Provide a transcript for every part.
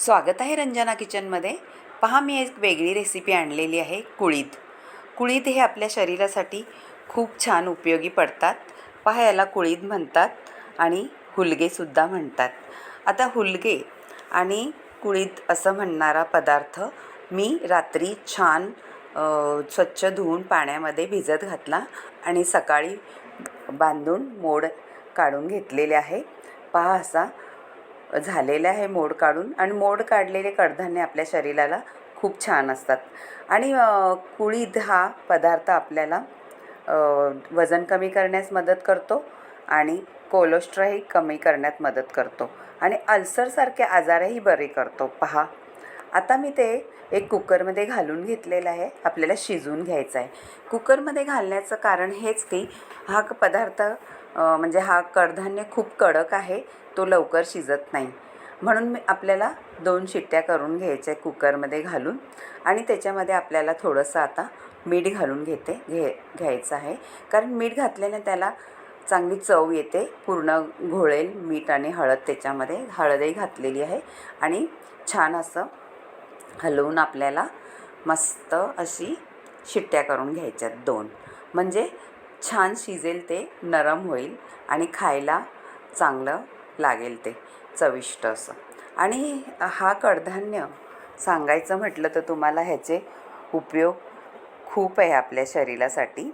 स्वागत आहे रंजना किचनमध्ये. पहा मी एक वेगळी रेसिपी आणलेली आहे कुळीद. कुळीद हे आपल्या शरीरासाठी खूप छान उपयोगी पडतात. पहा याला कुळीद म्हणतात आणि हुलगेसुद्धा म्हणतात. आता हुलगे आणि कुळीद असं म्हणणारा पदार्थ मी रात्री छान स्वच्छ धुवून पाण्यामध्ये भिजत घातला आणि सकाळी बांधून मोड काढून घेतलेले आहे. पहा असा झालेलं आहे मोड काढून. आणि मोड काढलेले कडधान्य आपल्या शरीराला खूप छान असतात. आणि कुळीद हा पदार्थ आपल्याला वजन कमी करण्यास मदत करतो आणि कोलेस्ट्रॉलही कमी करण्यात मदत करतो. आणि अल्सरसारखे आजारही बरे करतो. पहा. आता मी ते एक कुकरमध्ये घालून घेतलेलं आहे. आपल्याला शिजवून घ्यायचं आहे. कुकरमध्ये घालण्याचं कारण हेच की हा पदार्थ म्हणजे हा कडधान्य खूप कडक आहे तो लवकर शिजत नाही. म्हणून मी आपल्याला दोन शिट्ट्या करून घ्यायच्या आहे कुकरमध्ये घालून आणि त्याच्यामध्ये आपल्याला थोडंसं आता मीठ घालून घेते घे घ्यायचं आहे. कारण मीठ घातल्याने त्याला चांगली चव येते पूर्ण घोळेल मीठ आणि हळद त्याच्यामध्ये. हळदही घातलेली आहे आणि छान असं हलवून आपल्याला मस्त अशी शिट्ट्या करून घ्यायच्यात दोन. म्हणजे छान शिजेल ते नरम होईल आणि खायला चांगलं लागेल ते चविष्ट असं. आणि हा कडधान्य सांगायचं म्हटलं तर तुम्हाला ह्याचे उपयोग खूप आहे आपल्या शरीरासाठी.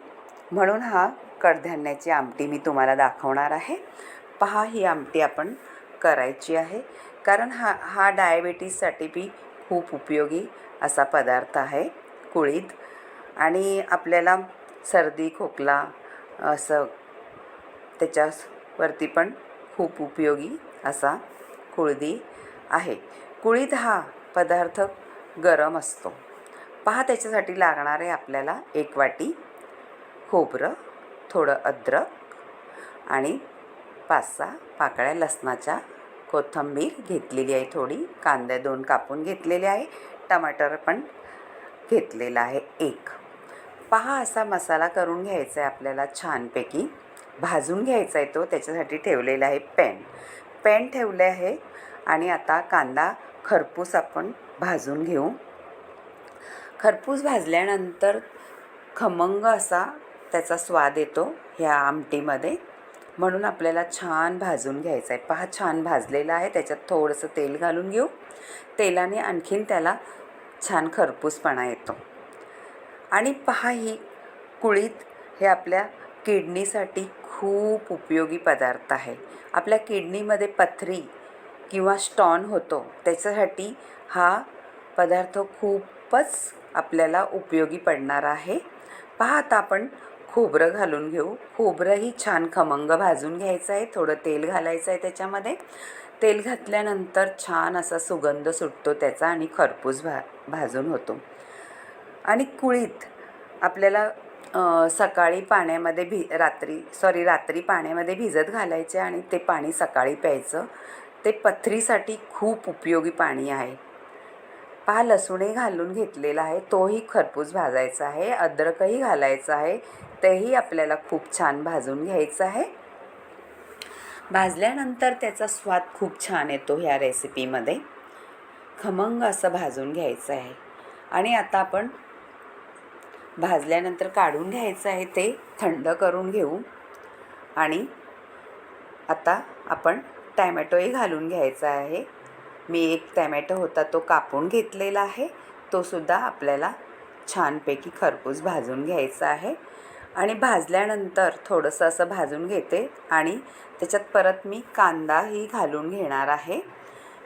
म्हणून हा कडधान्याची आमटी मी तुम्हाला दाखवणार आहे. पहा ही आमटी आपण करायची आहे. कारण हा हा डायबेटीससाठी बी खूप उपयोगी असा पदार्थ आहे कुळीद आणि आपल्याला सर्दी खोकला असं त्याच्यावरती पण खूप उपयोगी असा कुळदी आहे. कुळीद हा पदार्थ गरम असतो. पहा त्याच्यासाठी लागणार आहे आपल्याला एक वाटी खोबरं थोडं अद्रक आणि पाच सहा पाकळ्या लसणाच्या कोथिंबीर घेतलेली आहे थोडी. कांदे दोन कापून घेतलेले आहे. टमाटर पण घेतलेला आहे एक. पहा असा मसाला करून घ्यायचा आहे आपल्याला छानपैकी. भाजून घ्यायचा आहे तो त्याच्यासाठी ठेवलेला आहे पॅन. पॅन ठेवले आहे आणि आता कांदा खरपूस आपण भाजून घेऊ. खरपूस भाजल्यानंतर खमंग असा त्याचा स्वाद येतो ह्या आमटीमध्ये. म्हणून आपल्याला छान भाजून घ्यायचं आहे. पहा छान भाजलेला आहे. त्याच्यात थोडंसं तेल घालून घेऊ. तेलाने आणखीन त्याला छान खरपूसपणा येतो. आणि पहा ही कुळीत हे आपल्या किडनीसाठी खूप उपयोगी पदार्थ आहे. आपल्या किडनीमध्ये पथरी किंवा स्टॉन होतो त्याच्यासाठी हा पदार्थ खूपच आपल्याला उपयोगी पडणार आहे. पहा आता आपण खोबरं घालून घेऊ. खोबरंही छान खमंग भाजून घ्यायचं आहे. थोडं तेल घालायचं आहे त्याच्यामध्ये. तेल घातल्यानंतर छान असा सुगंध सुटतो त्याचा आणि खरपूस भा भाजून होतो. आणि कुळीत आपल्याला सकाळी पाण्यामध्ये भि रात्री सॉरी रात्री पाण्यामध्ये भिजत घालायचे आणि ते पाणी सकाळी प्यायचं. ते पथरीसाठी खूप उपयोगी पाणी आहे. पहा लसूणही घालून घेतलेला आहे. तोही खरपूस भाजायचा आहे. अद्रकही घालायचं आहे. तेही आपल्याला खूप छान भाजून घ्यायचं आहे. भाजल्यानंतर त्याचा स्वाद खूप छान येतो ह्या रेसिपीमध्ये खमंग असं भाजून घ्यायचं आहे. आणि आता आपण भाजल्यानंतर काढून घ्यायचं आहे ते थंड करून घेऊ. आणि आता आपण टॅमॅटोही घालून घ्यायचा आहे. मी एक टॅमॅटो होता तो कापून घेतलेला आहे. तो सुद्धा आपल्याला छानपैकी खरपूस भाजून घ्यायचा आहे. आणि भाजल्यानंतर थोडंसं असं भाजून घेते आणि त्याच्यात परत मी कांदाही घालून घेणार आहे.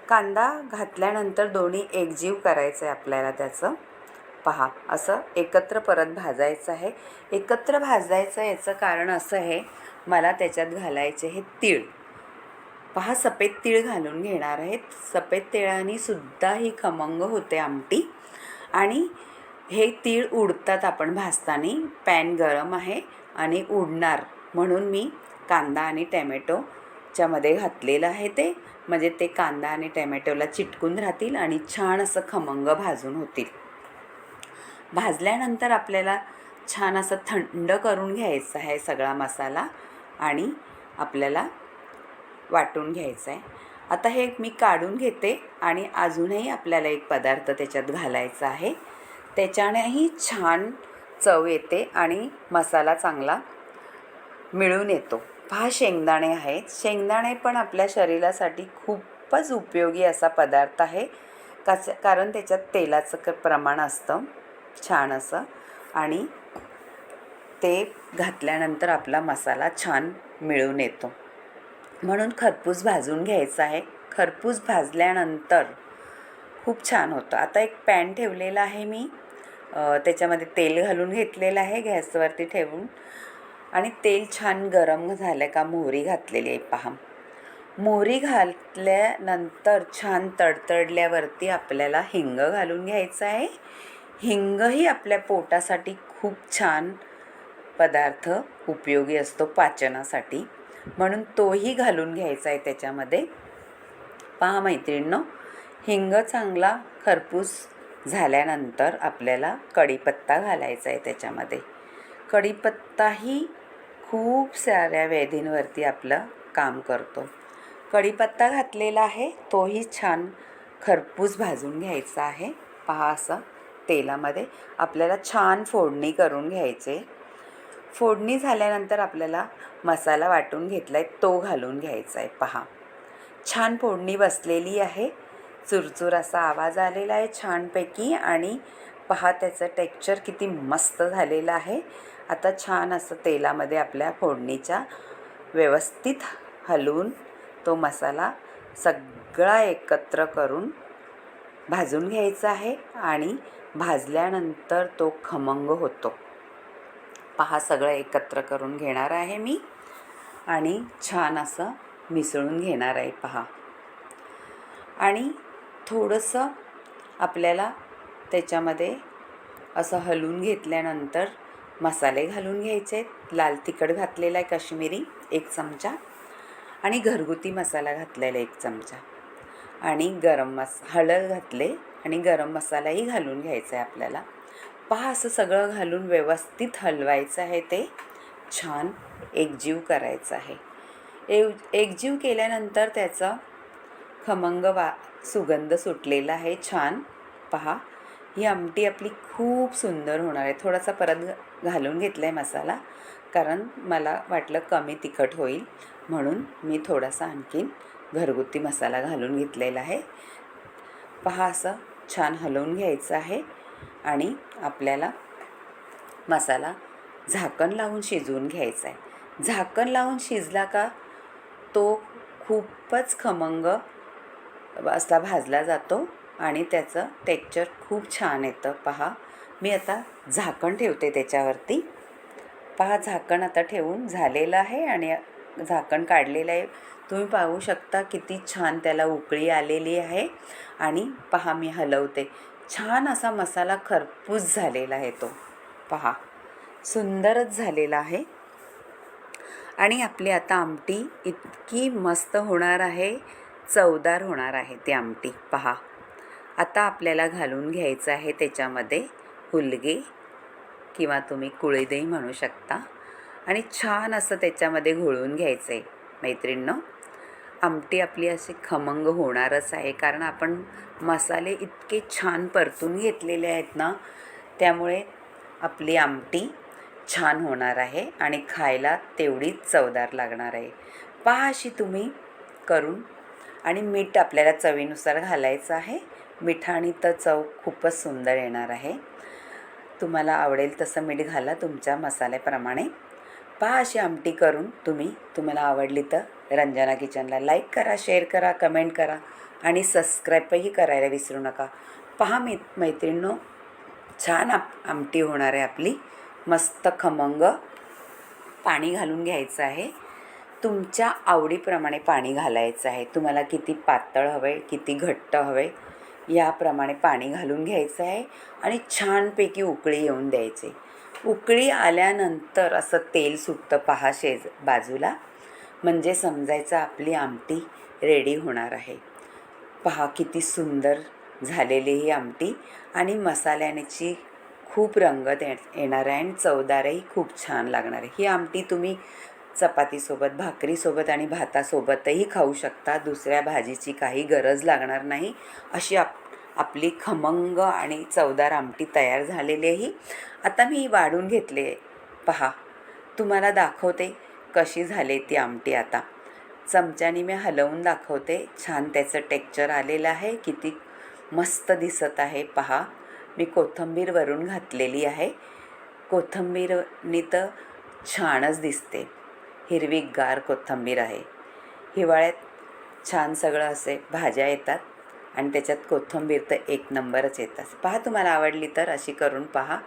कांदा घातल्यानंतर दोन्ही एकजीव करायचं आहे आपल्याला त्याचं. पहा असं एकत्र परत भाजायचं आहे. एकत्र भाजायचं याचं कारण असं आहे मला त्याच्यात घालायचे हे तीळ. पहा सफेद तीळ घालून घेणार आहेत. सफेद तिळाने सुद्धा ही खमंग होते आमटी. आणि हे तीळ उडतात आपण भाजताना. पॅन गरम आहे आणि उडणार. म्हणून मी कांदा आणि टॅमॅटोच्यामध्ये घातलेलं आहे ते. म्हणजे ते कांदा आणि टॅमॅटोला चिटकून राहतील आणि छान असं खमंग भाजून होतील. भाजल्यानंतर आपल्याला छान असं थंड करून घ्यायचं आहे सगळा मसाला आणि आपल्याला वाटून घ्यायचं आहे. आता हे मी काढून घेते आणि अजूनही आपल्याला एक पदार्थ त्याच्यात घालायचा आहे. त्याच्यानेही छान चव येते आणि मसाला चांगला मिळून येतो. हा शेंगदाणे आहेत. शेंगदाणे पण आपल्या शरीरासाठी खूपच उपयोगी असा पदार्थ आहे. काच कारण त्याच्यात तेलाचं प्रमाण असतं. छान असं. आणि ते घातल्यानंतर आपला मसाला छान मिळून येतो. म्हणून खरपूस भाजून घ्यायचा आहे. खरपूस भाजल्यानंतर खूप छान होतं. आता एक पॅन ठेवलेला आहे मी. त्याच्यामध्ये तेल घालून घेतलेलं आहे गॅसवरती ठेवून. आणि तेल छान गरम झालं का मोहरी घातलेली आहे पहा. मोहरी घातल्यानंतर छान तडतडल्यावरती आपल्याला हिंग घालून घ्यायचं आहे. हिंगही आपल्या पोटासाठी खूप छान पदार्थ उपयोगी असतो पाचनासाठी. म्हणून तोही घालून घ्यायचा आहे त्याच्यामध्ये. पहा मैत्रिणींनो हिंग चांगला खरपूस झाल्यानंतर आपल्याला कढीपत्ता घालायचा आहे त्याच्यामध्ये. कढीपत्ताही खूप साऱ्या व्याधींवरती आपलं काम करतो. कढीपत्ता घातलेला आहे तोही छान खरपूस भाजून घ्यायचा आहे. पहा असं. तेलामध्ये आपल्याला छान फोडणी करून घ्यायचे. फोडणी झाल्यानंतर आपल्याला मसाला वाटून घेतला आहे तो घालून घ्यायचा आहे. पहा. छान फोडणी बसलेली आहे. चुरचुर असा आवाज आलेला आहे छानपैकी आणि पहा त्याचं टेक्चर किती मस्त झालेलं आहे. आता छान असं तेलामध्ये आपल्या फोडणीच्या व्यवस्थित हलवून तो मसाला सगळा एकत्र करून भाजून घ्यायचा आहे आणि भाजल्यानंतर तो खमंग होतो. पहा सगळं एकत्र करून घेणार आहे मी आणि छान असं मिसळून घेणार आहे पहा. आणि थोडंसं आपल्याला त्याच्यामध्ये असं हलवून घेतल्यानंतर मसाले घालून घ्यायचे. आहेत लाल तिखट घातलेला आहे काश्मीरी एक चमचा आणि घरगुती मसाला घातलेला एक चमचा. आणि गरम मस हळद घातले आणि गरम मसालाही घालून घ्यायचा आहे आपल्याला. पहा असं सगळं घालून व्यवस्थित हलवायचं आहे ते. छान एकजीव करायचं आहे. एव एकजीव केल्यानंतर त्याचा खमंग वा सुगंध सुटलेला आहे. छान. पहा ही आमटी आपली खूप सुंदर होणार आहे. थोडासा परत घालून घेतला आहे मसाला कारण मला वाटलं कमी तिखट होईल. म्हणून मी थोडासा आणखीन घरगुती मसाला घालून घेतलेला आहे. पहा असं छान हलवून घ्यायचं आहे आणि आपल्याला मसाला झाकण लावून शिजवून घ्यायचा आहे. झाकण लावून शिजला का तो खूपच खमंग असा भाजला जातो आणि त्याचं टेक्चर खूप छान येतं. पहा मी आता झाकण ठेवते त्याच्यावरती. पहा झाकण आता ठेवून झालेलं आहे आणि झाकण काढलेलं आहे. तुम्ही पाहू शकता किती छान त्याला उकळी आलेली आहे आणि पहा मी हलवते. छान असा मसाला खरपूस झालेला आहे तो. पहा सुंदरच झालेला आहे. आणि आपली आता आमटी इतकी मस्त होणार आहे चवदार होणार आहे ती आमटी. पहा आता आपल्याला घालून घ्यायचं आहे त्याच्यामध्ये हुलगे किंवा तुम्ही कुळीदही म्हणू शकता. आणि छान असं त्याच्यामध्ये घोळून घ्यायचं आहे मैत्रिणींनो आमटी आपली अशी खमंग होणारच आहे. कारण आपण मसाले इतके छान परतून घेतलेले आहेत ना त्यामुळे आपली आमटी छान होणार आहे आणि खायला तेवढीच चवदार लागणार आहे. पहा अशी तुम्ही करून. आणि मीठ आपल्याला चवीनुसार घालायचं आहे. मिठाणी तर चव खूपच सुंदर येणार आहे. तुम्हाला आवडेल तसं मीठ घाला तुमच्या मसाल्याप्रमाणे. पहा अशी आमटी करून तुम्ही तुम्हाला आवडली तर. रंजना किचनला लाईक करा शेअर करा कमेंट करा आणि सबस्क्राईबही करायला विसरू नका. पहा मी मैत्रिणींनो छान आप आमटी होणार आहे आपली. मस्त खमंग पाणी घालून घ्यायचं आहे. तुमच्या आवडीप्रमाणे पाणी घालायचं आहे. तुम्हाला किती पातळ हवं आहे किती घट्ट हवं आहे याप्रमाणे पाणी घालून घ्यायचं आहे आणि छानपैकी उकळी येऊन द्यायची. उकळी आल्यानंतर असं तेल सुटतं पहा शेज बाजूला. म्हणजे समजायचं आपली आमटी रेडी होणार आहे. पहा किती सुंदर झालेली ही आमटी आणि मसाल्याची खूप रंगत ये येणार आहे आणि चवदारही खूप छान लागणार आहे. ही आमटी तुम्ही चपातीसोबत भाकरीसोबत आणि भातासोबतही खाऊ शकता. दुसऱ्या भाजीची काही गरज लागणार नाही. अशी आप आपली खमंग आणि चवदार आमटी तयार झालेली आहे आता मी वाढून घेतले. पहा तुम्हाला दाखवते. कशी झाली ती आमटी आता? चमच्याने मी हलवून दाखवते. छान त्याचं टेक्चर आलेलं आहे. किती मस्त दिसत आहे. पहा मी कोथंबीर वरून घातलेली आहे. कोथिंबीरनी तर छानच दिसते. हिरवी गार कोथिंबीर आहे. हिवाळ्यात छान सगळं असे भाज्या येतात आणि त्याच्यात कोथिंबीर तर एक नंबरच येतात पहा तुम्हाला आवडली तर अशी करून पहा.